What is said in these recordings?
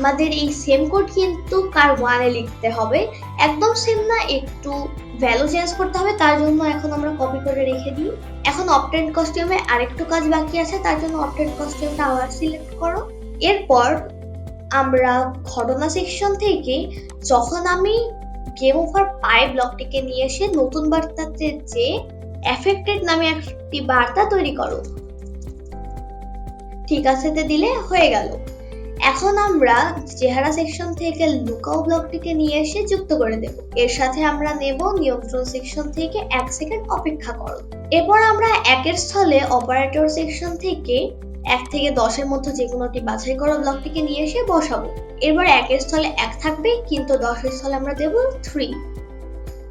আমাদের এই same code কিন্তু কার ওয়ানে লিখতে হবে? একদম সেম না, একটু ভ্যালু চেঞ্জ করতে হবে, তার জন্য এখন আমরা কপি করে রেখে দিই। এখন অপটেন্ট কস্টিউমে আরেকটু কাজ বাকি আছে, তার জন্য অপটেন্ট কস্টিউমটা আবার সিলেক্ট করো। এরপর আমরা ঘটনা সেকশন থেকে যখন আমি গেম ওভার পাই ব্লকটিকে নিয়ে এসে নতুন বার্তাতে যে এফেক্টেড নামে একটি বার্তা তৈরি করো। ঠিক আছে দিলে হয়ে গেল। এখন আমরা চেহারা সেকশন থেকে লুকাও ব্লকটিকে নিয়ে এসে যুক্ত করে দেব। এর সাথে আমরা নেব নিয়ন্ত্রণ সেকশন থেকে এক সেকেন্ড অপেক্ষা করো। এরপর আমরা একের স্থলে অপারেটর সেকশন থেকে এক থেকে দশের মধ্যে যে কোনোটি বাছাই করা ব্লকটিকে নিয়ে এসে বসাবো। এবার একের স্থলে এক থাকবে, কিন্তু দশের স্থলে আমরা দেব থ্রি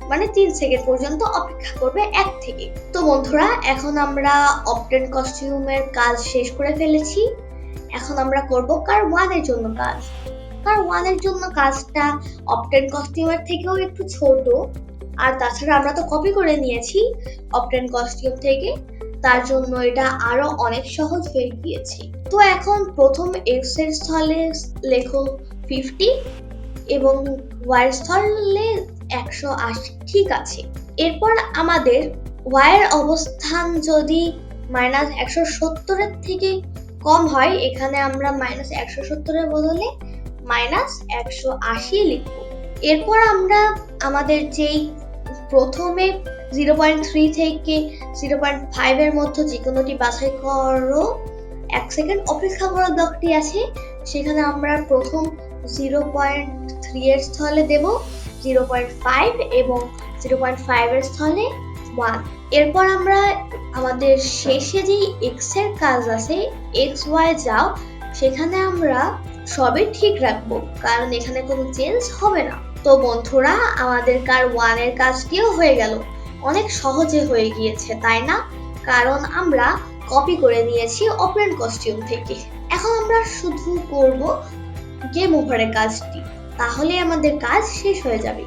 মানে তিন সেকেন্ড পর্যন্ত অপেক্ষা করবে এক থেকে। তো বন্ধুরা, এখন আমরা অপটেন কস্টিউমের কাজ শেষ করে ফেলেছি। এখন আমরা করব কার ওয়ানের জন্য কাজ। কার ওয়ানের জন্য কাজটা অপটেন কস্টিউমের থেকেও একটু ছোট, আর তাছাড়া আমরা তো কপি করে নিয়েছি অপটেন কস্টিউম থেকে, তার জন্য এটা আরও অনেক সহজ হয়ে গিয়েছে। তো এখন প্রথম এক্সের স্থলে লেখো ফিফটি এবং ওয়াই স্থলে একশো আশি, ঠিক আছে। এরপর আমাদের ওয়াইয়ের অবস্থান যদি মাইনাস একশো সত্তরের থেকে কম হয়, এখানে আমরা মাইনাস একশো সত্তরের বদলে মাইনাস একশো আশি লিখব। এরপর আমরা আমাদের যেই প্রথমে জিরো পয়েন্ট থ্রি থেকে জিরো পয়েন্ট ফাইভের মধ্যে যে কোনোটি বাছাই করো, এক সেকেন্ড অপেক্ষা করার ব্লকটি আছে, সেখানে আমরা প্রথম জিরো পয়েন্ট থ্রি এর স্থলে দেব জিরো পয়েন্ট ফাইভ এবং জিরো পয়েন্ট ফাইভের স্থলে ওয়ান এরপর আমরা আমাদের শেষে যেই এক্সের কাজ আছে এক্স ওয়াই যাও, সেখানে আমরা সবই ঠিক রাখব, কারণ এখানে কোনো চেঞ্জ হবে না। তো বন্ধুরা, আমাদের কার ওয়ানের কাজটিও হয়ে গেল? অনেক সহজে হয়ে গিয়েছে, তাই না? কারণ আমরা কপি করে নিয়েছি অপারেন্ট কস্টিউম থেকে। এখন আমরা শুধু করব গেম ওভারের কাজটি। তাহলে আমাদের কাজ শেষ হয়ে যাবে।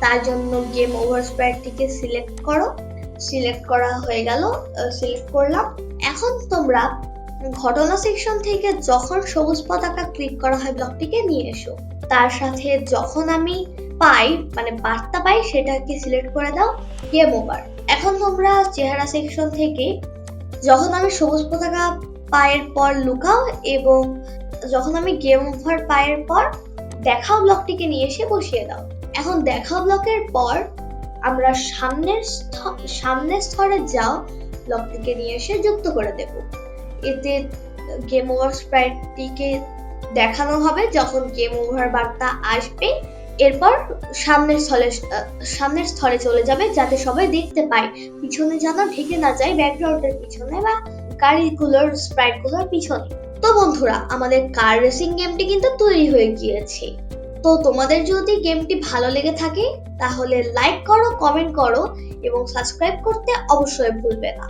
তার জন্য গেম ওভার স্প্রাইটটিকে সিলেক্ট করো। সিলেক্ট করা হয়ে গেল সিলেক্ট করলাম। এখন তোমরা ঘটনা সেকশন থেকে যখন সবুজ পতাকা ক্লিক করা হয় ব্লকটিকে নিয়ে এসো। তার সাথে যখন আমি পাই মানে বার্তা পাই, সেটাকে সিলেক্ট করে দাও গেম ওভার এখন তোমরা চেহারা সেকশন থেকে যখন আমি সবুজ পতাকা পায়ের পর লুকাও এবং যখন আমি গেম ওভার পায়ের পর দেখাও ব্লকটিকে নিয়ে এসে বসিয়ে দাও। এখন দেখা ব্লকের পর আমরা সামনের সামনের স্তরে যাও, ব্লকটিকে নিয়ে এসে যুক্ত করে দেব। এতে গেম ওভার স্প্রাইটটিকে দেখানো হবে যখন গেম ওভার বার্তা আসবে। এরপর সামনের স্থলে সামনের স্থলে চলে যাবে যাতে সবাই দেখতে পায়। পিছনে যেন ঢেকে না যায় ব্যাকগ্রাউন্ডের পিছনে বা গাড়িগুলোর স্প্রাইটগুলোর পিছনে। তো বন্ধুরা, আমাদের কার রেসিং গেমটি কিন্তু তৈরি হয়ে গিয়েছে। তো তোমাদের যদি গেমটি ভালো লেগে থাকে, তাহলে লাইক করো কমেন্ট করো এবং সাবস্ক্রাইব করতে অবশ্যই ভুলবে না।